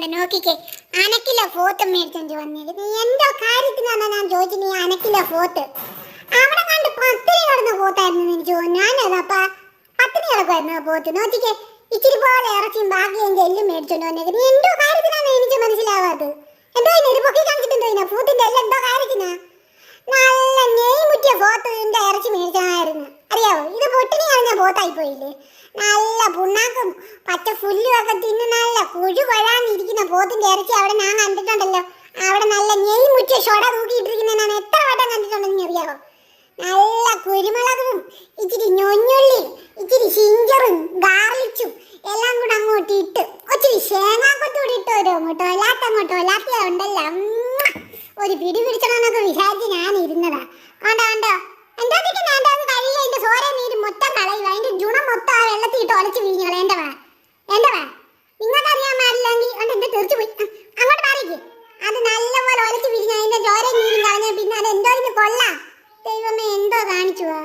ഇതാണ്ട് നോക്കിക്കേ. അനക്കില ഫോത്ത് മേടിച്ചോണ്ട് വന്നത് നീ എന്തോ കാര്യത്തിനാണ് ഞാൻ ചോദിച്ചു നീ അനക്കില ഫോത്ത് അവിടെ കണ്ട് പത്തിരി കിടന്ന പോത്തായിരുന്നു എനിക്ക് തോന്നുന്നു. ഞാനതപ്പ പത്തിരി കിടക്കുമായിരുന്നു പോത്ത് നോക്കിക്കേ. ഇച്ചിരി പോലെ ഇറച്ചിയും ബാക്കിയും എല്ലും മേടിച്ചോണ്ട് വന്നത് നീ എന്തോ കാര്യത്തിനാണ് എനിക്ക് മനസ്സിലാവാത്തത്. എന്തോ ഇതിന് ഒരു പൊക്കി കാണിച്ചിട്ടുണ്ടോ ഇതിനെ പൂത്തിന്റെ എല്ലാം എന്തോ കാര്യത്തിനാ? നല്ല നെയ് മുറ്റിയ പോത്തിന്റെ ഇറച്ചി മേടിച്ചായിരുന്നു അറിയാവോ? ഇത് പൊട്ടിനി ഞാൻ പോത്തായി പോയില്ലേ നല്ല പുണ്ണാക്കും പച്ച പുല്ലും ഒക്കെ തിന്ന് നല്ല കുഴു കൊഴാന്നിരിക്കുന്ന പോത്തിന്റെ ഇറച്ചി അവിടെ ഞാൻ കണ്ടിട്ടുണ്ടല്ലോ. അവിടെ നല്ല നെയ് മുറ്റ ഷൊട തൂക്കിയിട്ടിരിക്കുന്ന ഞാൻ എത്ര വട്ടം കണ്ടിട്ടുണ്ടെന്ന് അറിയാവോ? നല്ല കുരുമുളകും ഇച്ചിരി ഞൊഞ്ഞുള്ളിയും ഇച്ചിരി ജിഞ്ചറും ഗാർലിച്ചും എല്ലാം കൂടെ അങ്ങോട്ട് ഇട്ട് ഒത്തിരി ശേങ്ങാക്കൊത്തൂടി ഇട്ട് ഒരു അങ്ങോട്ടോ അല്ലാത്ത അങ്ങോട്ടോ അല്ലാത്ത ഉണ്ടല്ലോ. ഒരു പിടി പിടിച്ചണമെന്നൊക്കെ വിചാരിച്ച് ഞാൻ ഇരുന്നതാ. കണ്ടോ കണ്ടോ? എന്താ വേണ്ട അത് കഴിയില്ല എന്റെ സോര നീര് മൊത്തം കളയുക അതിന്റെ ഗുണം മൊത്തം ആ വെള്ളത്തിൽ ഇട്ട് ഒലച്ച് വീഞ്ഞു എന്തോ കൊള്ളാം. ദൈവമേ എന്തോ കാണിച്ചുവാ